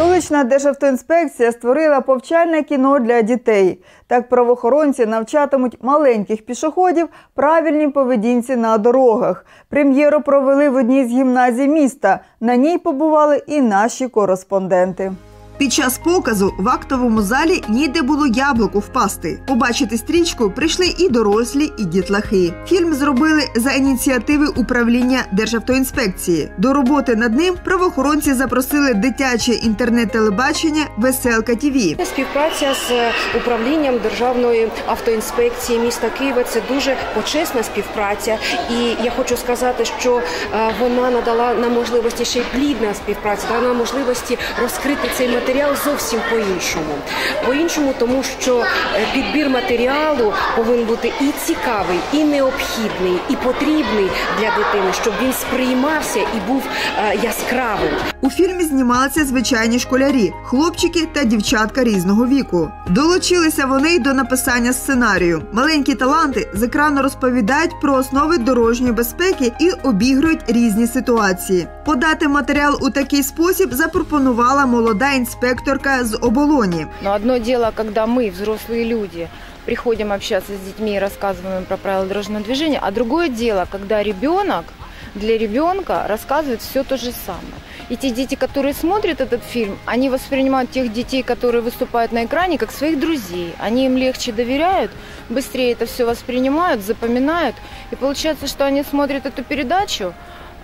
Столична державтоінспекція створила повчальне кіно для дітей. Так правоохоронці навчатимуть маленьких пішоходів правильній поведінці на дорогах. Прем'єру провели в одній з гімназій міста. На ній побували і наші кореспонденти. Під час показу в актовому залі ніде було яблуку впасти. Побачити стрічку прийшли і дорослі, і дітлахи. Фільм зробили за ініціативи управління Державтоінспекції. До роботи над ним правоохоронці запросили дитяче інтернет-телебачення Веселка ТІВІ. Співпраця з управлінням Державної автоінспекції міста Києва це дуже почесна співпраця, і я хочу сказати, що е, вона надала нам можливості ще й плідна співпраця, дала нам можливості розкрити цей матеріал зовсім по-іншому. По-іншому, тому що е, підбір матеріалу повинен бути і цікавий, і необхідний, і потрібний для дитини, щоб він сприймався і був е, яскравим. У фільмі знімалися звичайні школярі, хлопчики та дівчатка різного віку. Долучилися вони й до написання сценарію. Маленькі таланти з екрану розповідають про основи дорожньої безпеки і обігрують різні ситуації. Подати матеріал у такий спосіб запропонувала молода інспекторка з оболоні. Но одно дело, когда мы, взрослые люди, приходим общаться с детьми и рассказываем им про правила дорожного движения, а другое дело, когда ребенок для ребенка рассказывает все то же самое. И те дети, которые смотрят этот фильм, они воспринимают тех детей, которые выступают на экране, как своих друзей. Они им легче доверяют, быстрее это все воспринимают, запоминают. И получается, что они смотрят эту передачу,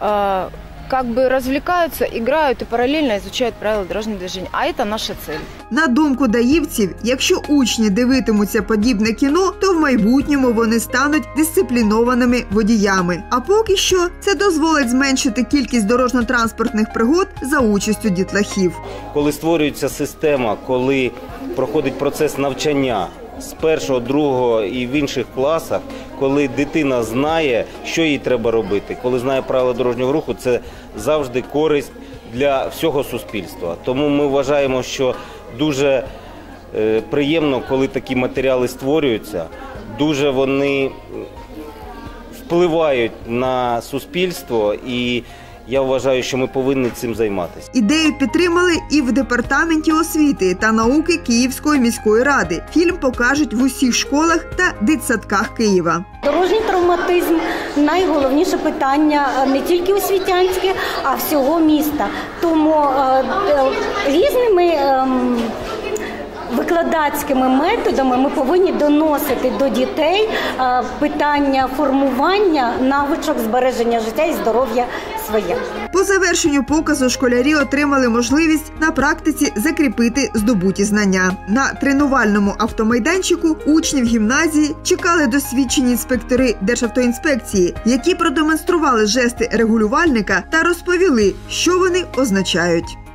э, как бы развлекаются, играют и параллельно изучают правила дорожного движения. А это наша цель. На думку даївців, якщо учні дивитимуться подібне кіно, то в майбутньому вони стануть дисциплінованими водіями. А поки що це дозволить зменшити кількість дорожньо-транспортних пригод за участю дітлахів. коли створюється система, коли проходить процес навчання з першого, другого і в інших класах, коли дитина знає, що їй треба робити, коли знає правила дорожнього руху, це завжди користь для всього суспільства. Тому ми вважаємо, що дуже е, приємно, коли такі матеріали створюються. Дуже вони впливають на суспільство, і я вважаю, що ми повинні цим займатися. Ідею підтримали і в департаменті освіти та науки Київської міської ради. Фільм покажуть в усіх школах та дитсадках Києва. Дорожній травматизм найголовніше питання е, не тільки освітянське, а всього міста. Тому е, е, різними ем, викладацькими методами ми повинні доносити до дітей е, питання формування навичок збереження життя і здоров'я своє. По завершенню показу школярі отримали можливість на практиці закріпити здобуті знання. На тренувальному автомайданчику учнів гімназії чекали досвідчені інспектори Державтоінспекції, які продемонстрували жести регулювальника та розповіли, що вони означають.